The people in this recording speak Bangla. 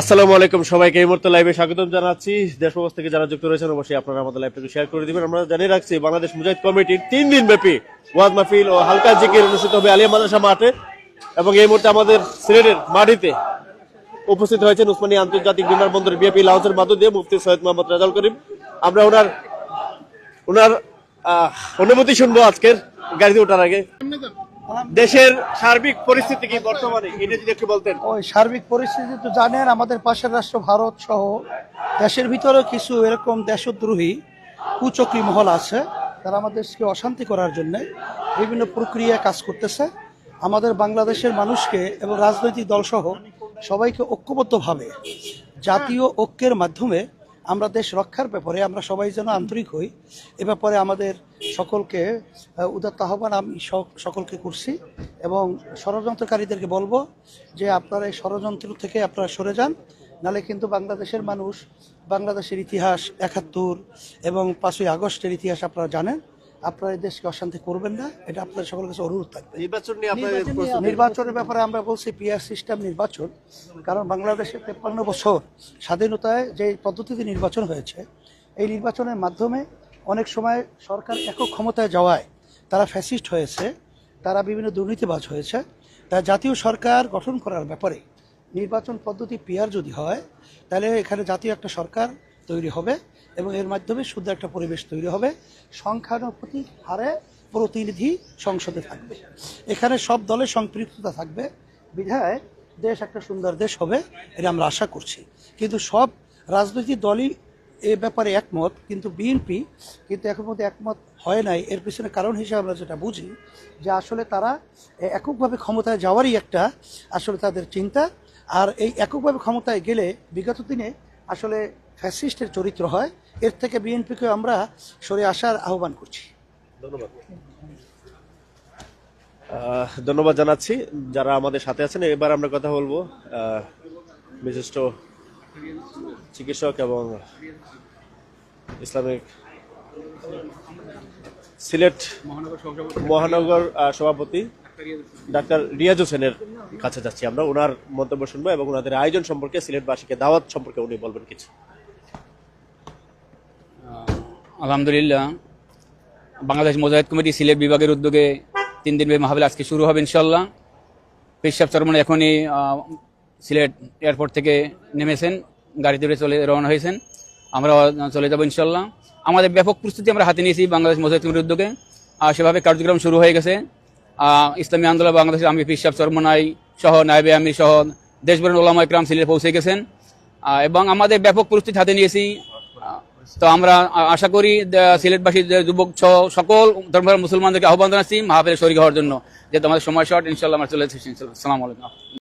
আসসালামু আলাইকুম সবাইকে, এই মুহূর্তে লাইভে স্বাগতম জানাচ্ছি। দেশ প্রবাস থেকে যারা যুক্ত রয়েছেন, অবশ্যই আপনারা আমাদের লাইভটাকে শেয়ার করে দিবেন। আমরা জানিয়ে রাখছি, বাংলাদেশ মুজাহিদ কমিটির তিন দিন ব্যাপী ওয়াজ মাহফিল ও হালকা জিকির অনুষ্ঠিত হবে আলিয়া মাদ্রাসা মাঠে। এবং এই মুহূর্তে আমাদের সিলেটের মাটিতে উপস্থিত হয়েছেন উসমানী আন্তর্জাতিক বিমানবন্দর বিএপি লাউন্সের মাধ্য দিয়ে মুফতি সৈয়দ মোহাম্মদ রাজাল করিম। আমরা ওনার ওনার অনুমতি শুনব আজকের, গাড়িতে ওঠার আগে। দেশের সার্বিক পরিস্থিতি কি বর্তমানে? এটা যদি একটু বলতেন। ওই সার্বিক পরিস্থিতি তো জানেন, আমাদের পাশের রাষ্ট্র ভারত সহ দেশের ভিতরে কিছু এরকম দেশদ্রোহী, কুচক্রী মহল আছে। তারা আমাদের দেশকে অশান্তি করার জন্য বিভিন্ন প্রক্রিয়া কাজ করতেছে। আমাদের বাংলাদেশের মানুষকে এবং রাজনৈতিক দলসহ সবাইকে ঐক্যবদ্ধভাবে জাতীয় ঐক্যের মাধ্যমে আমরা দেশ রক্ষার ব্যাপারে আমরা সবাই যেন আন্তরিক হই, এ ব্যাপারে আমাদের সকলকে উদাত্ত আহ্বান আমি সকলকে করছি এবং ষড়যন্ত্রকারীদেরকে বলব যে আপনারা এই ষড়যন্ত্র থেকে আপনারা সরে যান, নালে কিন্তু বাংলাদেশের মানুষ, বাংলাদেশের ইতিহাস একাত্তর এবং পাঁচই আগস্টের ইতিহাস আপনারা জানেন। আপনারা এই দেশকে অশান্তি করবেন না এটা আপনাদের সকলের কাছে অনুরোধ থাকবে। নির্বাচন নিয়ে আপনাদের নির্বাচনের ব্যাপারে আমরা বলছি পিআর সিস্টেম নির্বাচন কারণ বাংলাদেশে তেপ্পান্ন বছর স্বাধীনতায় যে পদ্ধতিতে নির্বাচন হয়েছে এই নির্বাচনের মাধ্যমে অনেক সময় সরকার একক ক্ষমতায় যাওয়ায় তারা ফ্যাসিস্ট হয়েছে তারা বিভিন্ন দুর্নীতিবাজ হয়েছে তা জাতীয় সরকার গঠন করার ব্যাপারে নির্বাচন পদ্ধতি পিআর যদি হয় তাহলে এখানে জাতীয় একটা সরকার তৈরি হবে এবং এর মাধ্যমে শুদ্ধ একটা পরিবেশ তৈরি হবে। সংখ্যানুপাতিক হারে প্রতিনিধি সংসদে থাকবে। এখানে সব দলের সম্পৃক্ততা থাকবে। বিধায় দেশ একটা সুন্দর দেশ হবে এটা আমরা আশা করছি। কিন্তু সব রাজনৈতিক দলই এ ব্যাপারে একমত, কিন্তু বিএনপি কিন্তু এখন মধ্যে একমত হয় নাই। এর পিছনে কারণ হিসেবে আমরা যেটা বুঝি যে আসলে তারা এককভাবে ক্ষমতায় যাওয়ারই একটা আসলে তাদের চিন্তা। আর এই এককভাবে ক্ষমতায় গেলে বিগত দিনে আসলে ফ্যাসিস্টের চরিত্র হয়, এর থেকে বিএনপিকে আমরা সরে আসার আহ্বান করছি। ধন্যবাদ। ধন্যবাদ জানাচ্ছি যারা আমাদের সাথে আছেন। এবার আমরা কথা বলব বিশিষ্ট চিকিৎসক এবং ইসলামিক সিলেট মহানগর সভাপতি ডাক্তার রিয়াজ হোসেনের কাছে যাচ্ছি আমরা। ওনার মন্তব্য শুনব এবং ওনাদের আয়োজন সম্পর্কে সিলেটবাসীকে দাওয়াত সম্পর্কে উনি বলবেন কিছু। আলহামদুলিল্লাহ। বাংলাদেশ মোজাহিদ কমিটি সিলেট বিভাগের উদ্যোগে তিন দিন মাহবিল আজকে শুরু হবে ইনশাল্লাহ পেশাব চরমনে এখনই সিলেট এয়ারপোর্ট থেকে নেমেছেন গাড়িতে করে চলে রওনা হয়েছেন। আমরা চলে যাব ইনশাল্লাহ আমাদের ব্যাপক প্রস্তুতি আমরা হাতে নিয়েছি বাংলাদেশ মোজাহিদ কমিটির উদ্যোগে। আর সেভাবে কার্যক্রম শুরু হয়ে গেছে। ইসলামী আন্দোলন বাংলাদেশের আমি পেশাব চরমনাই সহ নাইবে আমির সহ, দেশভরের ওলামা ইকরাম সিলেটে পৌঁছে গেছেন। এবং আমাদের ব্যাপক প্রস্তুতি হাতে নিয়েছি। তো আমরা আশা করি সিলেটবাসী যুবক সকল ধর্মের মুসলমানদেরকে আহ্বান জানাচ্ছি মাহফিলে শরীর হওয়ার জন্য। যে তোমাদের সময় শর্ট ইনশাল্লাহ আমরা চলে এসেছি ইনশাল্লাহ আলাইকুম।